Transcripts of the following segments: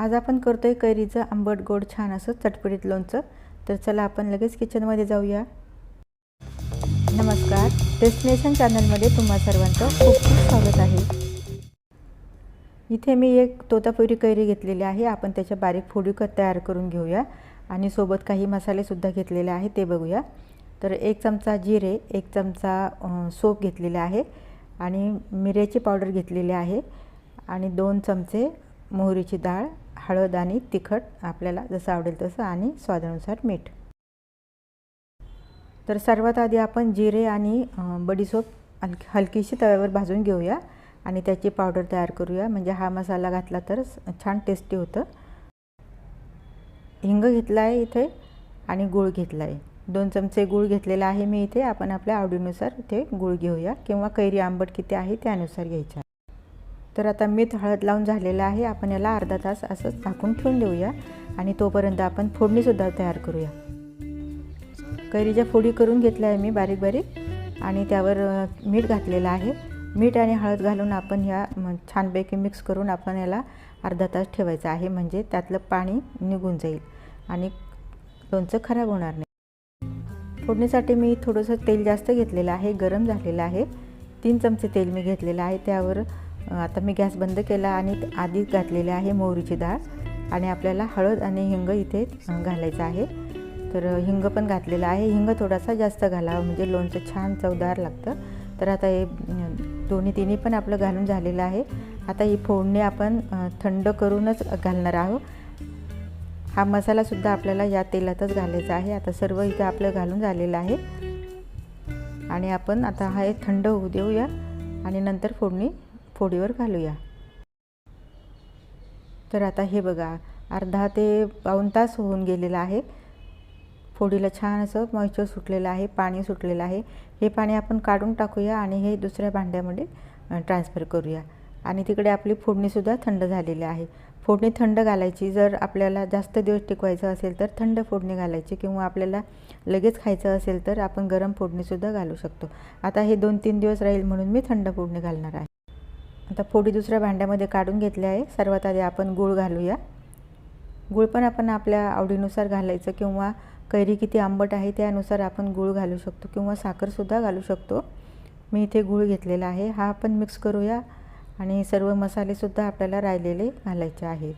आज आपण करतो आहे कैरीचं आंबट गोड छान असं चटपटीत लोणचं. तर चला आपण लगेच किचनमध्ये जाऊया. नमस्कार. डेस्टिनेशन चॅनलमध्ये तुम्हा सर्वांचं खूप खूप स्वागत आहे. इथे मी एक तोतापुरी कैरी घेतलेली आहे. आपण त्याच्या बारीक फोडी तयार करून घेऊया. आणि सोबत काही मसालेसुद्धा घेतलेले आहे ते बघूया. तर एक चमचा जिरे एक चमचा सोप घेतलेला आहे. आणि मिऱ्याची पावडर घेतलेली आहे. आणि दोन चमचे मोहरीची डाळ. हळद आणि तिखट आपल्याला जसं आवडेल तसं आणि स्वादानुसार मीठ. तर सर्वात आधी आपण जिरे आणि बडीसोप हलकी हलकीशी तव्यावर भाजून घेऊया आणि त्याची पावडर तयार करूया. म्हणजे हा मसाला घातला तर छान टेस्टी होतं. हिंग घेतला आहे इथे आणि गूळ घेतला आहे दोन चमचे गूळ घेतलेला आहे मी इथे. आपण आपल्या आवडीनुसार इथे गूळ घेऊया. किंवा कैरी आंबट किती आहे त्यानुसार घ्यायचा. तर आता मीठ हळद लावून झालेलं आहे. आपण याला अर्धा तास असंच झाकून ठेवून देऊया आणि तोपर्यंत आपण फोडणीसुद्धा तयार करूया. कैरीच्या फोडी करून घेतल्या आहे मी बारीक बारीक आणि त्यावर मीठ घातलेलं आहे. मीठ आणि हळद घालून आपण ह्या छानपैकी मिक्स करून आपण याला अर्धा तास ठेवायचं आहे. म्हणजे त्यातलं पाणी निघून जाईल आणि लोणचं खराब होणार नाही. फोडणीसाठी मी थोडंसं तेल जास्त घेतलेलं आहे. गरम झालेलं आहे. तीन चमचे तेल मी घेतलेलं आहे. त्यावर आता मी गॅस बंद केला आणि आधीच घातलेले आहे मोहरीची डाळ. आणि आपल्याला हळद आणि हिंग इथे घालायचं आहे. तर हिंग पण घातलेलं आहे. हिंग थोडासा जास्त घालावा म्हणजे लोणचं छान चवदार लागतं. तर आता हे दोन्ही तिन्ही पण आपलं घालून झालेलं आहे. आता ही फोडणी आपण थंड करूनच घालणार आहोत. हा मसालासुद्धा आपल्याला या तेलातच घालायचा आहे. आता सर्व इथं आपलं घालून झालेलं आहे. आणि आपण आता हा थंड होऊ देऊया. आणि नंतर फोडणी फोडीवर घालूया. तर आता हे बघा अर्धा ते पाऊण तास होऊन गेलेला आहे. फोडीला छान असं मॉइश्चर सुटलेलं आहे पाणी सुटलेलं आहे. हे पाणी आपण काढून टाकूया आणि हे दुसऱ्या भांड्यामध्ये ट्रान्सफर करूया. आणि तिकडे आपली फोडणीसुद्धा थंड झालेली आहे. फोडणी थंड घालायची जर आपल्याला जास्त दिवस टिकवायचं असेल तर थंड फोडणी घालायची किंवा आपल्याला लगेच खायचं असेल तर आपण गरम फोडणीसुद्धा घालू शकतो. आता हे दोन तीन दिवस राहील म्हणून मी थंड फोडणी घालणार आहे. आता फोडी दुसऱ्या भांड्यामध्ये काढून घेतले आहे. सर्वात आधी आपण गूळ घालूया. गूळ पण आपण आपल्या आवडीनुसार घालायचं किंवा कैरी किती आंबट आहे त्यानुसार आपण गूळ घालू शकतो किंवा साखरसुद्धा घालू शकतो. मी इथे गूळ घेतलेला आहे. हा आपण मिक्स करूया आणि सर्व मसालेसुद्धा आपल्याला राहिलेले घालायचे आहेत.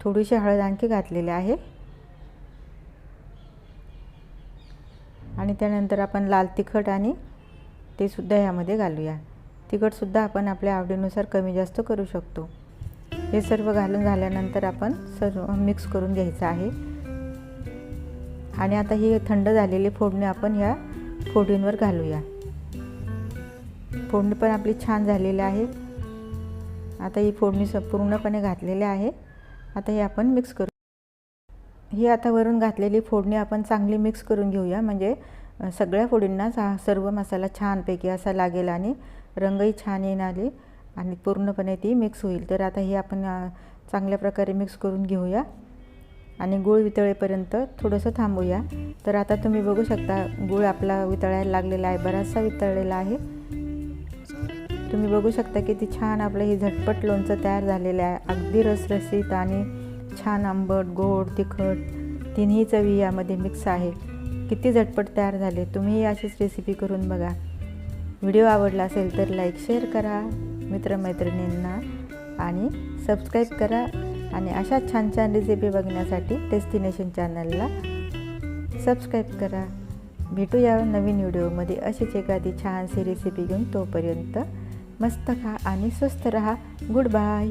थोडीशी हळद आणखी घातलेली आहे. आणि त्यानंतर आपण लाल तिखट आणि ते सुद्धा यामध्ये घालूया. तिखटसुद्धा आपण आपल्या आवडीनुसार कमी जास्त करू शकतो. हे सर्व घालून झाल्यानंतर आपण सर्व मिक्स करून घ्यायचं आहे. आणि आता ही थंड झालेली फोडणी आपण ह्या फोडींवर घालूया. फोडणी पण आपली छान झालेली आहे. आता ही फोडणी स पूर्णपणे घातलेली आहे. आता हे आपण मिक्स करू. ही आता वरून घातलेली फोडणी आपण चांगली मिक्स करून घेऊया. म्हणजे सगळ्या फोडींना हा सर्व मसाला छानपैकी असा लागेल आणि रंगही छान येणार आणि पूर्णपणे ती मिक्स होईल. तर आता हे आपण चांगल्या प्रकारे मिक्स करून घेऊया आणि गूळ वितळेपर्यंत थोडंसं थांबूया. तर आता तुम्ही बघू शकता गूळ आपला वितळायला लागलेला आहे बराचसा वितळलेला आहे. तुम्ही बघू शकता किती छान आपलं हे झटपट लोणचं तयार झालेलं आहे. अगदी रसरसीत आणि छान आंबट गोड तिखट तिन्ही चवी यामध्ये मिक्स आहे. किती झटपट तयार झाले. तुम्ही अशीच रेसिपी करून बघा. व्हिडिओ आवडला असेल तर लाईक शेअर करा मित्रमैत्रिणींना आणि सबस्क्राईब करा आणि अशा छान छान रेसिपी बघण्यासाठी डेस्टिनेशन चॅनलला सबस्क्राईब करा. भेटूया नवीन व्हिडिओमध्ये. अशीच एखादी छानशी रेसिपी घेऊन तोपर्यंत मस्त खा आणि स्वस्त रहा. Good bye